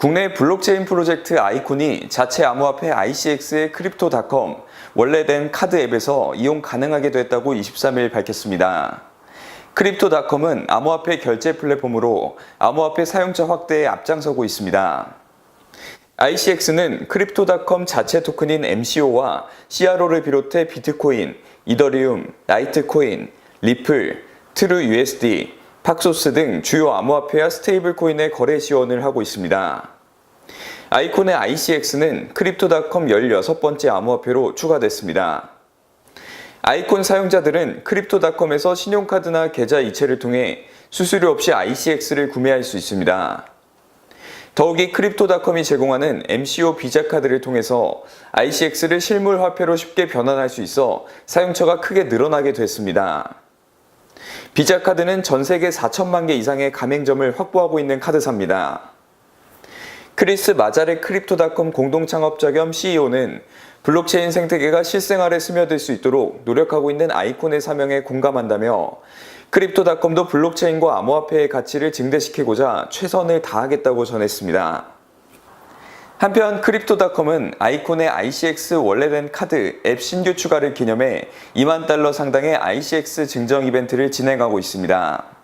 국내 블록체인 프로젝트 아이콘이 자체 암호화폐 ICX의 크립토닷컴 원래된 카드 앱에서 이용 가능하게 됐다고 23일 밝혔습니다. 크립토닷컴은 암호화폐 결제 플랫폼으로 암호화폐 사용자 확대에 앞장서고 있습니다. ICX는 크립토닷컴 자체 토큰인 MCO와 CRO를 비롯해 비트코인, 이더리움, 라이트코인, 리플, 트루 USD, 팍소스 등 주요 암호화폐와 스테이블 코인의 거래 지원을 하고 있습니다. 아이콘의 ICX는 크립토닷컴 16번째 암호화폐로 추가됐습니다. 아이콘 사용자들은 크립토닷컴에서 신용카드나 계좌 이체를 통해 수수료 없이 ICX를 구매할 수 있습니다. 더욱이 크립토닷컴이 제공하는 MCO 비자 카드를 통해서 ICX를 실물 화폐로 쉽게 변환할 수 있어 사용처가 크게 늘어나게 됐습니다. 비자 카드는 전 세계 4천만 개 이상의 가맹점을 확보하고 있는 카드사입니다. 크리스 마자레 크립토닷컴 공동 창업자 겸 CEO는 블록체인 생태계가 실생활에 스며들 수 있도록 노력하고 있는 아이콘의 사명에 공감한다며 크립토닷컴도 블록체인과 암호화폐의 가치를 증대시키고자 최선을 다하겠다고 전했습니다. 한편 크립토닷컴은 아이콘의 ICX 원래된 카드 앱 신규 추가를 기념해 2만 달러 상당의 ICX 증정 이벤트를 진행하고 있습니다.